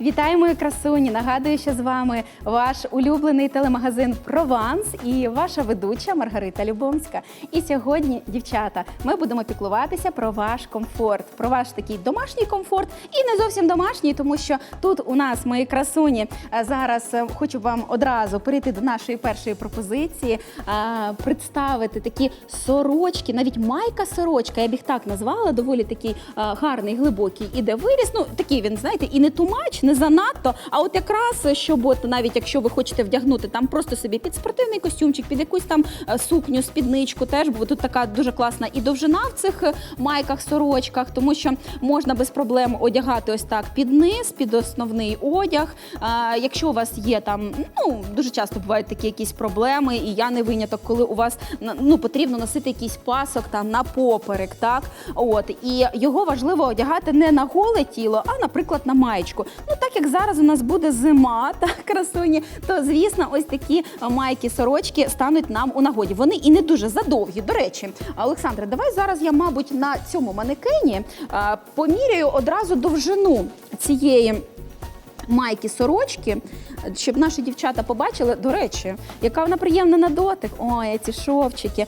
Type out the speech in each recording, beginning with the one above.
Вітаю, мої красуні! Нагадую, що з вами ваш улюблений телемагазин Прованс і ваша ведуча Маргарита Любомська. І сьогодні, дівчата, ми будемо піклуватися про ваш комфорт, про ваш такий домашній комфорт і не зовсім домашній, тому що тут у нас мої красуні. е, Зараз е, хочу вам одразу перейти до нашої першої пропозиції, е, представити такі сорочки, навіть майка сорочка, я б їх так назвала, доволі такий гарний, глибокий іде виріс. Ну такий він, знаєте, і не тумач, не занадто. А от якраз щоб от навіть якщо ви хочете вдягнути там просто собі під спортивний костюмчик, під якусь там е, сукню, спідничку, теж бо тут така дуже класна і довжина в цих е, майках, сорочках, тому що можна без проблем одягати ось так під низ, під основний одяг. А, якщо у вас є там, ну дуже часто бувають такі якісь проблеми, і я не виняток, коли у вас ну потрібно носити якийсь пасок там на поперек, так от і його важливо одягати не на голе тіло, а наприклад на маєчку. Ну так як зараз у нас буде зима, так красуні, то звісно, ось такі майки, сорочки стануть нам у нагоді. Вони і не дуже задовгі. До речі, Олександре, давай зараз я, мабуть, на цьому манекені поміряю одразу довжину цієї. Майки сорочки, щоб наші дівчата побачили. До речі, яка вона приємна на дотик. Ой, ці шовчики.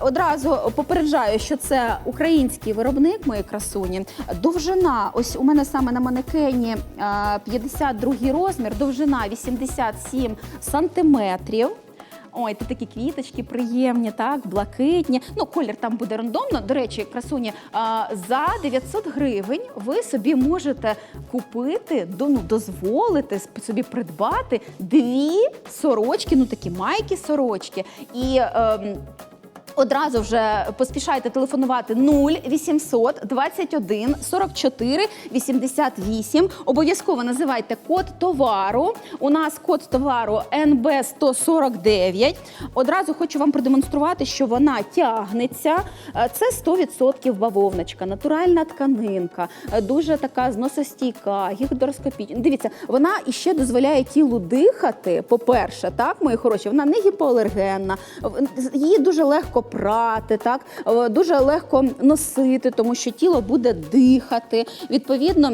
Одразу попереджаю, що це український виробник, мої красуні. Довжина, ось у мене саме на манекені а, 52 розмір, довжина 87 сантиметрів. Ой, тут такі квіточки приємні, так, блакитні. Ну, колір там буде рандомно. До речі, красуні, за 900 гривень ви собі можете купити, ну, дозволити собі придбати дві сорочки, ну такі майки сорочки. І ем, Одразу вже поспішайте телефонувати 0800 21 44 88. Обов'язково називайте код товару. У нас код товару НБ 149. Одразу хочу вам продемонструвати, що вона тягнеться. Е, Це 100% бавовночка, натуральна тканинка, е, дуже така зносостійка, гігдроскопічна. Дивіться, вона іще дозволяє тілу дихати. По-перше, так, мої хороші, вона не гіпоалергенна, її дуже легко прати, так е, дуже легко носити, тому що тіло буде дихати. Відповідно.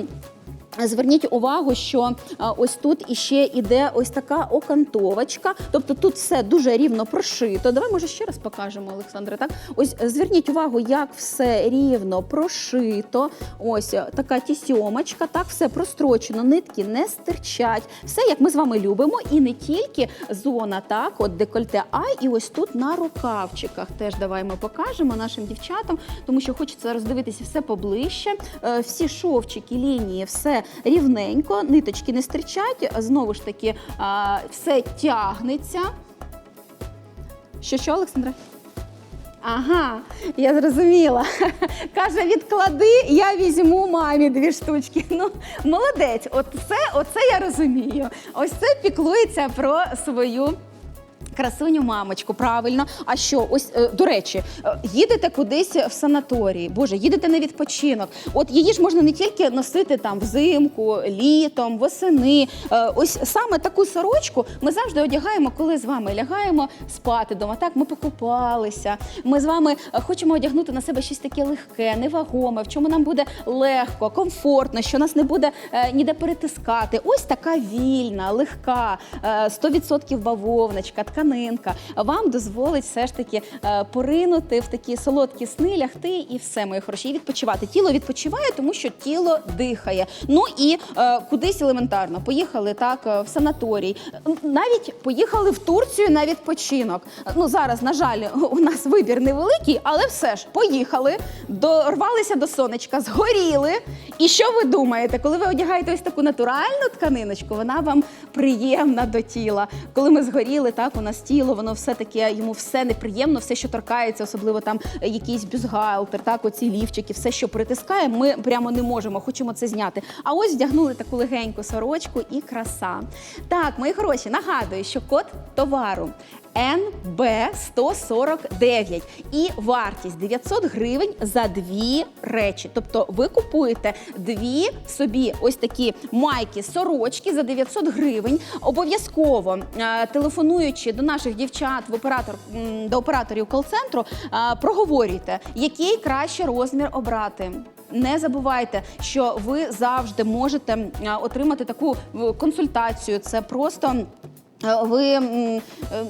Зверніть увагу, що ось тут іще іде ось така окантовочка, тобто тут все дуже рівно прошито. Давай, може, ще раз покажемо, Олександре. Так, ось е, зверніть увагу, як все рівно прошито. Ось е, така тісьомочка, так все прострочено, нитки не стирчать. Все як ми з вами любимо, і не тільки зона, так, от декольте, а і ось тут на рукавчиках. Теж давай ми покажемо нашим дівчатам, тому що хочеться роздивитися все поближче. Е, Всі шовчики, лінії, все рівненько, ниточки не стирчать. Знову ж таки, все тягнеться. Що, що, Олександре? Ага, я зрозуміла. Каже, відклади, я візьму мамі дві штучки. Ну, молодець, от це, оце я розумію. Ось це піклується про свою. Красуню мамочку, правильно. А що, ось е, до речі, е, їдете кудись в санаторії, боже, їдете на відпочинок. От її ж можна не тільки носити там взимку, літом, восени. Е, Ось саме таку сорочку ми завжди одягаємо, коли з вами лягаємо спати вдома. Так, ми покупалися. Ми з вами хочемо одягнути на себе щось таке легке, невагоме, в чому нам буде легко, комфортно, що нас не буде ніде перетискати. Ось така вільна, легка, е, 100% бавовночка, тканинка вам дозволить все ж таки е, поринути в такі солодкі сни, лягти і все, мої хороші, і відпочивати. Тіло відпочиває, тому що тіло дихає. Ну і е, кудись елементарно. Поїхали так е, в санаторій, навіть поїхали в Турцію на відпочинок. Ну зараз, на жаль, у нас вибір невеликий, але все ж поїхали, дорвалися до сонечка, згоріли. І що ви думаєте, коли ви одягаєте ось таку натуральну тканиночку, вона вам приємна до тіла. Коли ми згоріли, так у нас тіло, воно все таке, йому все неприємно, все, що торкається, особливо там якийсь бюстгальтер, так, оці лівчики, все, що притискає, ми прямо не можемо, хочемо це зняти. А ось вдягнули таку легеньку сорочку і краса. Так, мої хороші, нагадую, що код товару. НБ 149 і вартість 900 гривень за дві речі. Тобто ви купуєте дві собі ось такі майки, сорочки за 900 гривень. Обов'язково е, телефонуючи до наших дівчат в оператор до операторів кол-центру, е, проговорюйте, який краще розмір обрати. не забувайте, що ви завжди можете отримати таку е, консультацію. Це просто. Е, Ви е,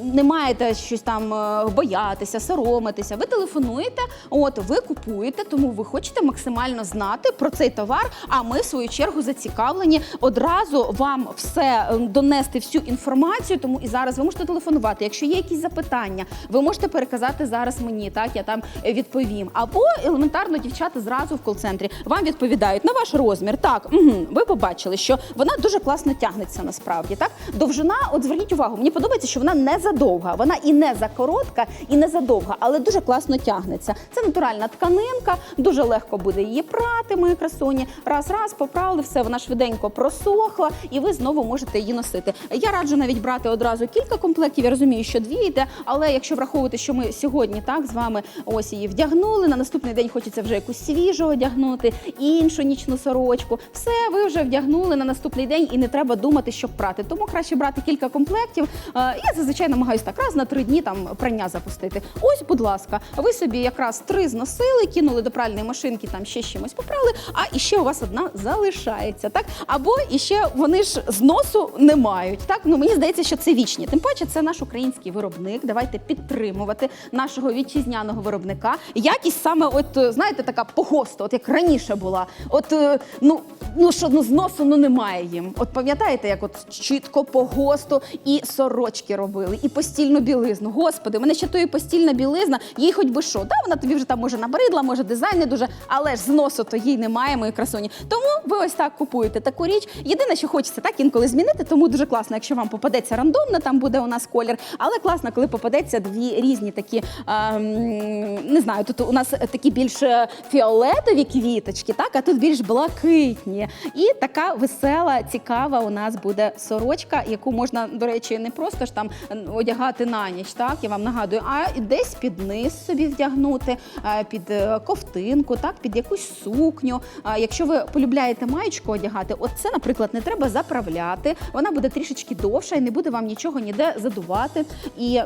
не маєте щось там е, боятися, соромитися. Ви телефонуєте, от ви купуєте, тому ви хочете максимально знати про цей товар. А ми, в свою чергу, зацікавлені одразу вам все донести всю інформацію. Тому і зараз ви можете телефонувати. Якщо є якісь запитання, ви можете переказати зараз мені. Так я там відповім. Або елементарно дівчата зразу в кол-центрі вам відповідають на ваш розмір. Так, угу, ви побачили, що вона дуже класно тягнеться насправді. Так, довжина, от зверніть увагу, мені подобається, що вона не задовга, вона і не за коротка, і не задовга, але дуже класно тягнеться. Це натуральна тканинка, дуже легко буде її прати, мої красуні. Раз, раз, попрали, все, вона швиденько просохла, і ви знову можете її носити. Я раджу навіть брати одразу кілька комплектів. Я розумію, що дві йде, але якщо враховувати, що ми сьогодні так з вами ось її вдягнули, на наступний день хочеться вже якусь свіжу одягнути, іншу нічну сорочку. Все, ви вже вдягнули на наступний день і не треба думати, що прати. Тому краще брати кілька комплектів. Е, Я зазвичай намагаюся так раз на три дні там прання запустити. Ось, будь ласка, ви собі якраз три зносили, кинули до пральної машинки, там ще чимось попрали, а іще у вас одна залишається. Так або іще вони ж зносу не мають. Так ну мені здається, що це вічні. Тим паче, це наш український виробник. Давайте підтримувати нашого вітчизняного виробника. Якість саме, от е, знаєте, така погоста, от як раніше була. От е, ну. Ну що ну зносу ну немає їм. От пам'ятаєте, як от чітко по ГОСТу і сорочки робили, і постільну білизну. Господи, мене ще тої постільна білизна, їй хоч би що. Да, вона тобі вже там може набридла, може дизайн не дуже, але ж зносу то їй немає, мої красуні. Тому ви ось так купуєте таку річ. Єдине, що хочеться так інколи змінити, тому дуже класно, якщо вам попадеться рандомно, там буде у нас колір. Але класно, коли попадеться дві різні такі, ем, не знаю, тут у нас такі більш е, фіолетові квіточки, так, а тут більш блакитні. І така весела, цікава у нас буде сорочка, яку можна, до речі, не просто ж там одягати на ніч, так я вам нагадую, а десь під низ собі вдягнути, е, під е, ковтинку, так, під якусь сукню. Якщо ви полюбляєте маєчку одягати, от це, наприклад, не треба заправляти. Вона буде трішечки довша і не буде вам нічого ніде задувати. І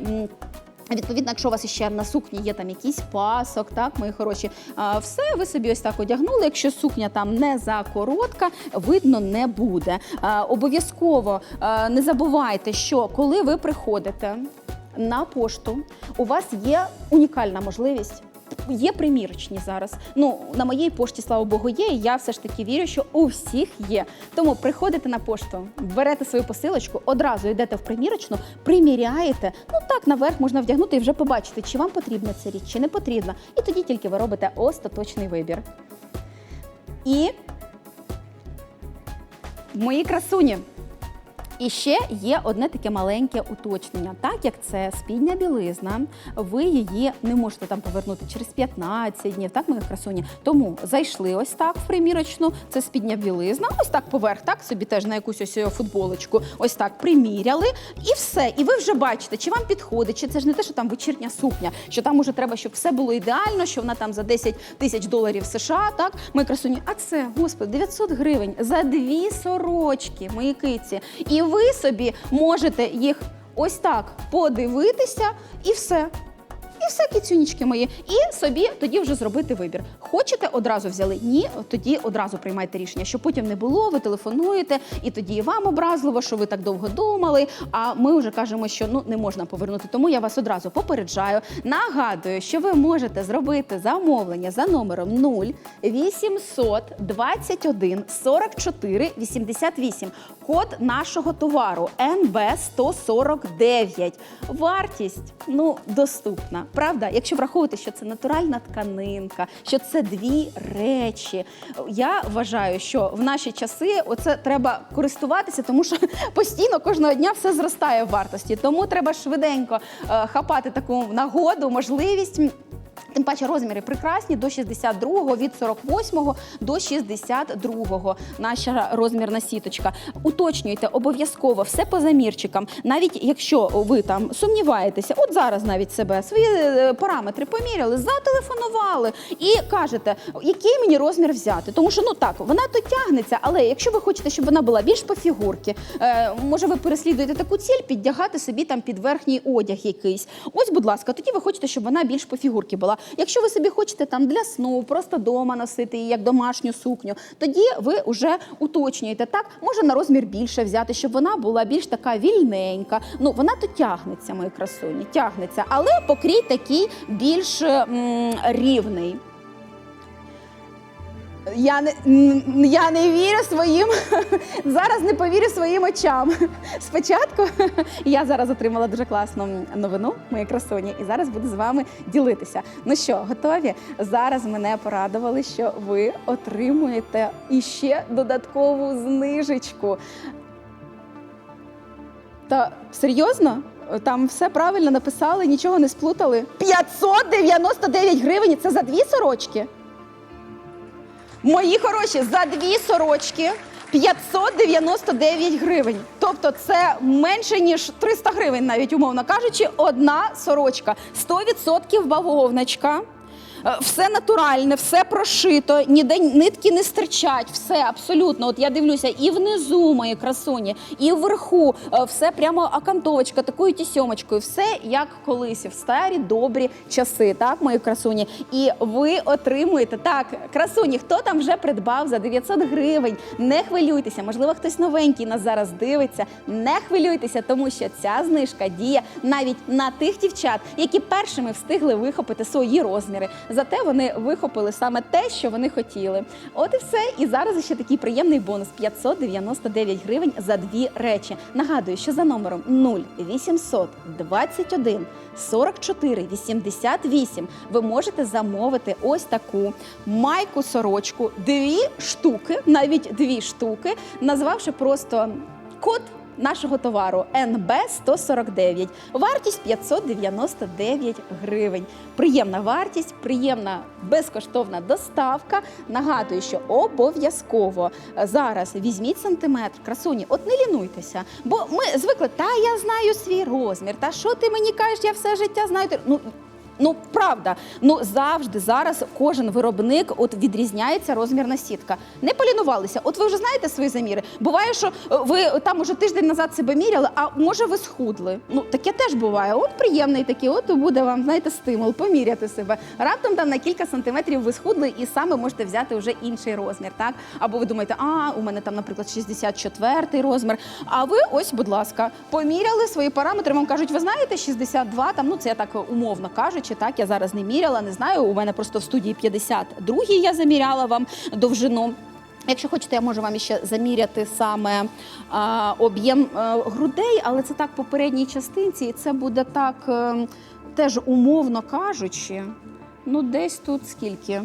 Відповідно, якщо у вас ще на сукні є там якийсь пасок, так, мої хороші, все, ви собі ось так одягнули. Якщо сукня там не за коротка, видно не буде. Обов'язково не забувайте, що коли ви приходите на пошту, у вас є унікальна можливість. Є примірочні зараз. Ну на моїй пошті, слава Богу, є. І я все ж таки вірю, що у всіх є. Тому приходите на пошту, берете свою посилочку, одразу йдете в примірочну, приміряєте. Ну так наверх можна вдягнути і вже побачити, чи вам потрібна ця річ, чи не потрібна. І тоді тільки ви робите остаточний вибір. І мої красуні. І ще є одне таке маленьке уточнення. Так як це спідня білизна, ви її не можете там повернути через 15 днів, так, мої красуні. Тому зайшли ось так в примірочну. Це спідня білизна, ось так поверх, так собі теж на якусь ось футболочку, ось так приміряли, і все. І ви вже бачите, чи вам підходить, чи це ж не те, що там вечірня сукня, що там уже треба, щоб все було ідеально, що вона там за 10 тисяч доларів США, так, мої красуні. А це, господи, 900 гривень за дві сорочки, мої киці. І ви собі можете їх ось так подивитися, і все. І все, кіцюнічки мої, і собі тоді вже зробити вибір. Хочете одразу взяли? Ні, тоді одразу приймайте рішення, щоб потім не було. Ви телефонуєте, і тоді і вам образливо, що ви так довго думали. А ми вже кажемо, що ну не можна повернути. Тому я вас одразу попереджаю. Нагадую, що ви можете зробити замовлення за номером 0 800 21 44 88. Код нашого товару НБ 149. Вартість ну доступна. Правда, якщо враховувати, що це натуральна тканинка, що це дві речі. Я вважаю, що в наші часи оце треба користуватися, тому що постійно кожного дня все зростає в вартості. Тому треба швиденько е, хапати таку нагоду, можливість. Тим паче розміри прекрасні до 62-го, від 48-го до 62-го. Наша розмірна сіточка. Уточнюйте обов'язково все по замірчикам. Навіть якщо ви там сумніваєтеся, от зараз навіть себе свої е, параметри поміряли, зателефонували і кажете, який мені розмір взяти. Тому що ну так, вона то тягнеться, але якщо ви хочете, щоб вона була більш по фігурки, е, може ви переслідуєте таку ціль, піддягати собі там під верхній одяг якийсь. Ось, будь ласка, тоді ви хочете, щоб вона більш по фігурки була. Якщо ви собі хочете там для сну, просто дома носити її як домашню сукню, тоді ви вже уточнюєте так. Може на розмір більше взяти, щоб вона була більш така вільненька. Ну вона то тягнеться, мої красуні, тягнеться, але покрій такий більш м, рівний. Я не, я не вірю своїм зараз не повірю своїм очам. Спочатку я зараз отримала дуже класну новину, мої красуні, і зараз буду з вами ділитися. Ну що, готові? Зараз мене порадували, що ви отримуєте іще додаткову знижечку. Та серйозно? Там все правильно написали, нічого не сплутали. 599 гривень це за дві сорочки. Мої хороші, за дві сорочки 599 гривень. Тобто це менше ніж 300 гривень, навіть умовно кажучи, одна сорочка. 100% бавовночка. Е, Все натуральне, все прошито, ніде нитки не стирчать, все абсолютно. От я дивлюся, і внизу мої красуні, і вверху, е, все прямо акантовочка, такою тісьомочкою. Все як колись в старі добрі часи, так, мої красуні. І ви отримуєте так, красуні, хто там вже придбав за 900 гривень. Не хвилюйтеся, можливо, хтось новенький нас зараз дивиться. Не хвилюйтеся, тому що ця знижка діє навіть на тих дівчат, які першими встигли вихопити свої розміри. Зате вони вихопили саме те, що вони хотіли. От і все. І зараз ще такий приємний бонус 599 гривень за дві речі. Нагадую, що за номером 0800 21 44 88 ви можете замовити ось таку майку сорочку, дві штуки, навіть дві штуки, назвавши просто код нашого товару НБ 149. Вартість 599 гривень. Приємна вартість, приємна безкоштовна доставка. Нагадую, що обов'язково зараз візьміть сантиметр, красуні, от не лінуйтеся. Бо ми звикли, та я знаю свій розмір, та що ти мені кажеш, я все життя знаю. Ну, Ну правда, ну завжди зараз кожен виробник от відрізняється розмірна сітка. Не полінувалися. От ви вже знаєте свої заміри. Буває, що е, ви там уже тиждень назад себе міряли, а може ви схудли. Ну таке теж буває. От приємний такий, от буде вам знаєте стимул поміряти себе. Раптом там на кілька сантиметрів ви схудли і саме можете взяти вже інший розмір. Так або ви думаєте, а у мене там, наприклад, 64 розмір. А ви ось, будь ласка, поміряли свої параметри. Вам кажуть, ви знаєте, 62, там ну це так умовно кажучи, так я зараз не міряла, не знаю. У мене просто в студії 52 я заміряла вам довжину. Якщо хочете, я можу вам ще заміряти саме об'єм а, грудей, але це так по передній частинці, і це буде так е, теж умовно кажучи. Ну, десь тут скільки?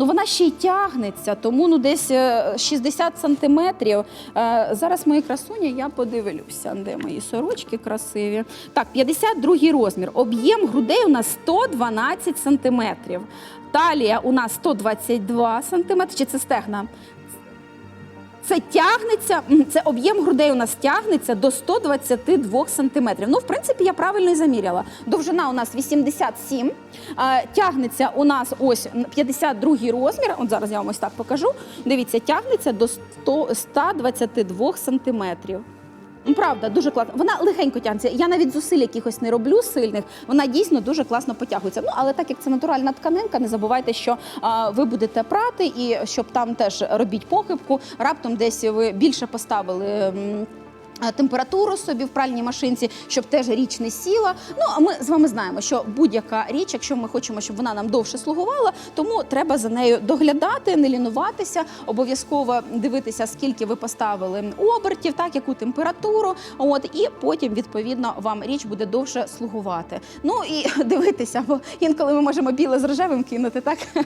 Ну, вона ще й тягнеться, тому ну десь е, 60 сантиметрів. Е, Зараз мої красуні, я подивлюся, де мої сорочки красиві. Так, 52 розмір. Об'єм грудей у нас 112 сантиметрів. Талія у нас 122 сантиметри. Чи це стегна? Це тягнеться, це об'єм грудей у нас тягнеться до 122 сантиметрів. Ну, в принципі, я правильно і заміряла. Довжина у нас 87, а, тягнеться у нас ось 52 розмір. От зараз я вам ось так покажу. Дивіться, тягнеться до 100, 122 сантиметрів. Ну, Правда, дуже класно. Вона легенько тягнеться. Я навіть зусиль якихось не роблю сильних. Вона дійсно дуже класно потягується. Ну але так як це натуральна тканинка, не забувайте, що а, ви будете прати, і щоб там теж робіть похибку. Раптом десь ви більше поставили. А, Температуру собі в пральній машинці, щоб теж річ не сіла. Ну а ми з вами знаємо, що будь-яка річ, якщо ми хочемо, щоб вона нам довше слугувала, тому треба за нею доглядати, не лінуватися, обов'язково дивитися, скільки ви поставили обертів, так яку температуру. От і потім відповідно вам річ буде довше слугувати. Ну і дивитися, бо інколи ми можемо біле з рожевим кинути, так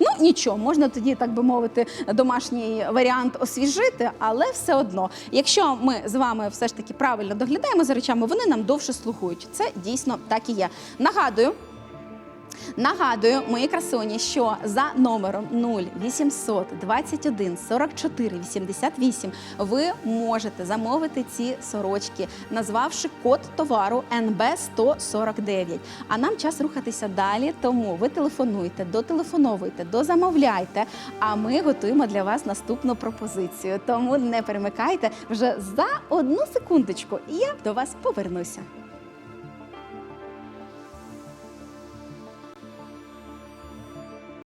ну нічого, можна тоді, так би мовити, домашній варіант освіжити, але все одно, якщо ми з вами все ж таки правильно доглядаємо за речами, вони нам довше слугують. Це дійсно так і є. Нагадую. Нагадую, мої красуні, що за номером 0800 21 44 88 ви можете замовити ці сорочки, назвавши код товару НБ 149. А нам час рухатися далі. Тому ви телефонуйте, дотелефоновуйте, дозамовляйте. А ми готуємо для вас наступну пропозицію. Тому не перемикайте вже за одну секундочку, і я до вас повернуся.